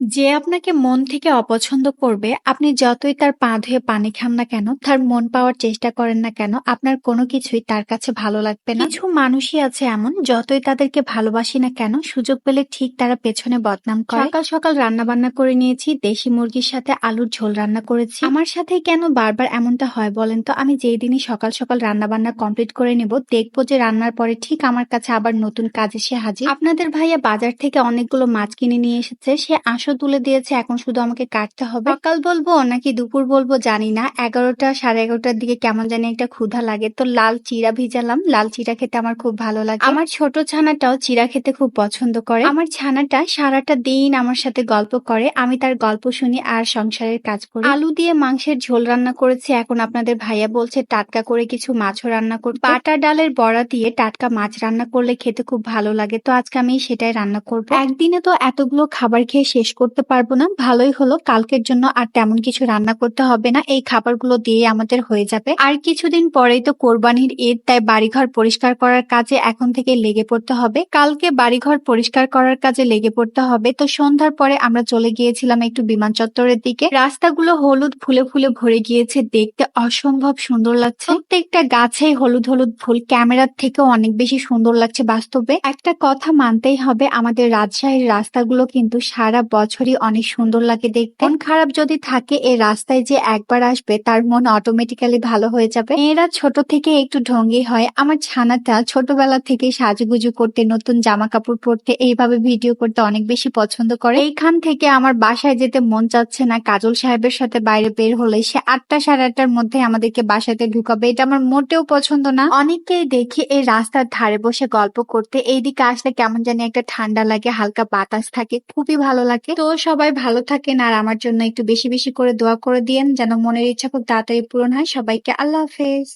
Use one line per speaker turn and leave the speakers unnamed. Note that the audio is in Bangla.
যে আপনাকে মন থেকে অপছন্দ করবে, আপনি যতই তার পা ধুয়ে পানি খান না কেন, তার মন পাওয়ার চেষ্টা করেন না কেন, আপনার কোনো কিছুই তার কাছে ভালো লাগবে না। কিছু মানুষই আছে এমন, যতই তাদেরকে ভালোবাসি না কেন, সুযোগ পেলে ঠিক তারা পেছনে বদনাম করে। সকাল সকাল রান্না বান্না করে নিয়েছি, দেশি মুরগির সাথে আলুর ঝোল রান্না করেছি। আমার সাথে কেন বারবার এমনটা হয় বলেন তো? আমি যেই দিনই সকাল সকাল রান্না বান্না কমপ্লিট করে নেব, দেখব যে রান্নার পরে ঠিক আমার কাছে আবার নতুন কাজ এসে হাজির। আপনাদের ভাইয়া বাজার থেকে অনেকগুলো মাছ কিনে নিয়ে এসেছে, সে আঁশও তুলে দিয়েছে, এখন শুধু আমাকে কাটতে হবে। সকাল বলব নাকি দুপুর বলব জানি না, এগারোটা সাড়ে এগারোটার দিকে কেমন জানি একটা ক্ষুধা লাগে, তো লাল চিরা ভিজালাম, লাল চিরা খেতে আমার খুব ভালো লাগে। আমার ছোট ছানাটাও চিরা খেতে খুব পছন্দ করে। আমার ছানাটা সারাটা দিন আমার সাথে গল্প করে, আমি তার গল্প শুনি আর সংসারের কাজ করি। আলু দিয়ে মাংসের ঝোল রান্না করেছি, এখন আপনাদের ভাইয়া বলছে টাটকা করে কিছু মাছও রান্না করতে। বাটা ডালের বড়া দিয়ে টাটকা মাছ রান্না করলে খেতে খুব ভালো লাগে, তো আজকে আমি সেটাই রান্না করব। একদিনে তো এতগুলো খাবার খেয়ে শেষ করতে পারব না, ভালোই হলো কালকের জন্য আর তেমন কিছু রান্না করতে হবে না, এই খাবারগুলো দিয়ে আমাদের হয়ে যাবে। আর কিছুদিন পরেই তো কোরবানির ঈদ, তাই বাড়িঘর পরিষ্কার করার কাজে এখন থেকে লেগে পড়তে হবে। কালকে বাড়িঘর পরিষ্কার করার কাজে লেগে পড়তে হবে, তো সন্ধ্যার পরে আমরা চলে গিয়েছিলাম একটু বিমান চত্বরের দিকে। রাস্তাগুলো হলুদ ফুলে ফুলে ভরে গিয়েছে, দেখতে অসম্ভব সুন্দর লাগছে। প্রত্যেকটা গাছে হলুদ হলুদ ফুল, ক্যামেরার থেকেও অনেক বেশি সুন্দর লাগছে বাস্তবে। একটা কথা মানতেই হবে, আমাদের রাজশাহীর রাস্তাগুলো কিন্তু সারা বছরই অনেক সুন্দর লাগে দেখতে। মন খারাপ যদি থাকে এই রাস্তায় যে একবার আসবে তার মন অটোমেটিক্যালি ভালো হয়ে যাবে। মেয়েরা ছোট থেকে একটু ঢঙ্গি হয়, আমার ছানাটা ছোটবেলা থেকে সাজুগুজু করতে, নতুন জামা কাপড় পরতে, এইভাবে ভিডিও করতে অনেক বেশি পছন্দ করে। এইখান থেকে আমার বাসায় যেতে মন চাচ্ছে না, কাজল সাহেবের সাথে বাইরে বের হলে সে আটটা সাড়ে আটটার মধ্যে আমাদেরকে বাসাতে ঢুকাবে, এটা আমার মোটেও পছন্দ না। অনেককেই দেখি এই রাস্তার ধারে বসে গল্প করতে, এইদিকে আসলে কেমন জানি একটা ঠান্ডা লাগে, হালকা বাতাস থাকে, খুবই ভালো লাগে। তো সবাই ভালো থাকেন আর আমার জন্য একটু বেশি বেশি করে দোয়া করে দিয়েন, যেন মনের ইচ্ছা খুব তাড়াতাড়ি পূরণ হয়। সবাইকে আল্লাহ হাফেজ।